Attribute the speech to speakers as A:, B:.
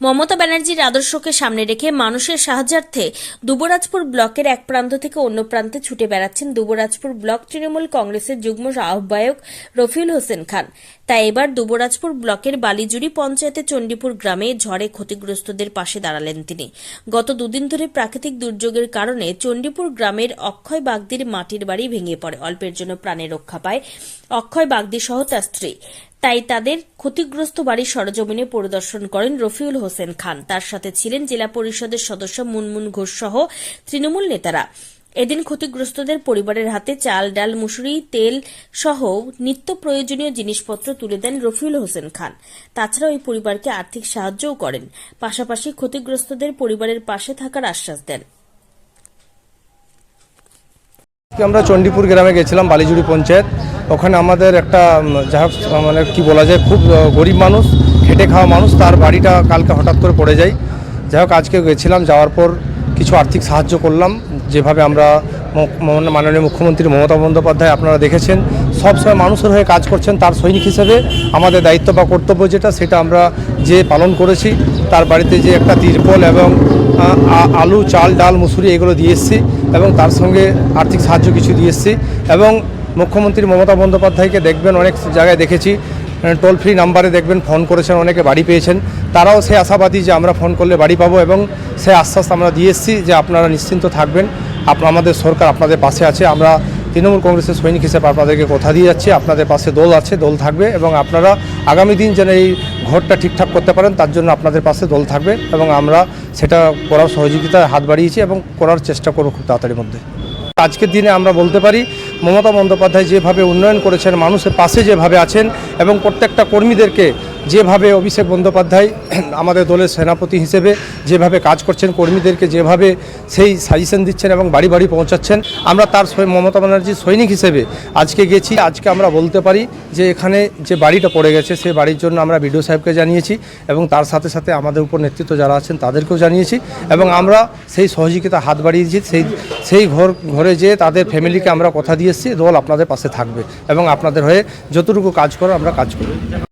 A: মমতা ব্যানার্জির আদর্শকে সামনে রেখে মানুষের সাহায্যার্থে দুবরাজপুর ব্লকের এক প্রান্ত থেকে অন্য প্রান্তে ছুটে বেড়াচ্ছেন দুবরাজপুর ব্লক তৃণমূল কংগ্রেসের যুগ্ম আহ্বায়ক রফিউল হোসেন খান। তাই এবার দুবরাজপুর ব্লকের বালিজুড়ি পঞ্চায়েতে চণ্ডীপুর গ্রামে ঝড়ে ক্ষতিগ্রস্তদের পাশে দাঁড়ালেন তিনি। গত দুদিন ধরে প্রাকৃতিক দুর্যোগের কারণে চণ্ডীপুর গ্রামের অক্ষয় বাগদির মাটির বাড়ি ভেঙে পড়ে। অল্পের জন্য প্রাণে রক্ষা পায় অক্ষয় বাগদি সহ তার স্ত্রী। তাই তাদের ক্ষতিগ্রস্ত বাড়ি সরজমিনে পরিদর্শন করেন রফিউল হোসেন খান। তার সাথে ছিলেন জেলা পরিষদের সদস্য মুনমুন ঘোষ সহ তৃণমূল নেতারা। এদিন ক্ষতিগ্রস্তদের পরিবারের হাতে চাল, ডাল, মুসুরি, তেল সহ নিত্য প্রয়োজনীয় জিনিসপত্র তুলে দেন রফিউল হোসেন খান। তাছাড়া ওই পরিবারকে আর্থিক সাহায্যও করেন। পাশাপাশি ক্ষতিগ্রস্তদের পরিবারের পাশে থাকার আশ্বাস দেন।
B: আমরা চণ্ডীপুর গ্রামে গেছিলাম বালিজুড়ি পঞ্চায়েত। ওখানে আমাদের একটা যা মানে কি বলা যায়, খুব গরিব মানুষ, খেটে খাওয়া মানুষ, তার বাড়িটা কালকে হঠাৎ করে পড়ে যায়। যাই হোক, আজকে গেছিলাম, যাওয়ার পর কিছু আর্থিক সাহায্য করলাম, যেভাবে আমরা মাননীয় মুখ্যমন্ত্রী মমতা বন্দ্যোপাধ্যায় আপনারা দেখেছেন সবসময় মানুষের হয়ে কাজ করছেন, তার সৈনিক হিসেবে আমাদের দায়িত্ব বা কর্তব্য যেটা, সেটা আমরা যে পালন করেছি, তার বাড়িতে যে একটা তিরপল এবং আলু, চাল, ডাল, মুসুরি, এগুলো দিয়ে এসেছি, এবং তার সঙ্গে আর্থিক সাহায্য কিছু দিয়ে এসেছি, এবং মুখ্যমন্ত্রী মমতা বন্দ্যোপাধ্যায়কে দেখবেন, অনেক জায়গায় দেখেছি। টোল ফ্রি নাম্বারে দেখবেন ফোন করেছেন, অনেকে বাড়ি পেয়েছেন। তারাও সে আশাবাদী যে আমরা ফোন করলে বাড়ি পাবো এবং সে আশ্বাস আমরা দিয়ে এসেছি যে আপনারা নিশ্চিন্ত থাকবেন। আপ- আমাদের সরকার আপনাদের পাশে আছে। আমরা তৃণমূল কংগ্রেসের সৈনিক হিসেবে আপনাদেরকে কথা দিয়ে যাচ্ছি। আপনাদের পাশে দোল আছে, দোল থাকবে এবং আপনারা আগামী দিন যেন এই ঘরটা ঠিকঠাক করতে পারেন, তার জন্য আপনাদের পাশে দোল থাকবে এবং আমরা সেটা করার সহযোগিতায় হাত বাড়িয়েছি এবং করার চেষ্টা করব খুব তাড়াতাড়ির মধ্যে। আজকের দিনে আমরা বলতে পারি মমতা বন্দ্যোপাধ্যায় যেভাবে উন্নয়ন করেছেন মানুষের পাশে যেভাবে আছেন এবং প্রত্যেকটা কর্মীদেরকে যেভাবে অভিষেক বন্দ্যোপাধ্যায় আমাদের দলের সেনাপতি হিসেবে যেভাবে কাজ করছেন, কর্মীদেরকে যেভাবে সেই সাজেশন দিচ্ছেন এবং বাড়ি বাড়ি পৌঁছাচ্ছেন, আমরা তার মমতা ব্যানার্জির সৈনিক হিসেবে আজকে গেছি। আজকে আমরা বলতে পারি যে এখানে যে বাড়িটা পড়ে গেছে সেই বাড়ির জন্য আমরা বিডিও সাহেবকে জানিয়েছি এবং তার সাথে সাথে আমাদের উপর নেতৃত্ব যারা আছেন তাদেরকেও জানিয়েছি এবং আমরা সেই সহযোগিতা হাত বাড়িয়েছি সেই সেই ঘর, ঘরে যেয়ে তাদের ফ্যামিলিকে আমরা কথা দিয়ে এসেছি, দল আপনাদের পাশে থাকবে এবং আপনাদের হয়ে যতটুকু কাজ করো আমরা কাজ করব।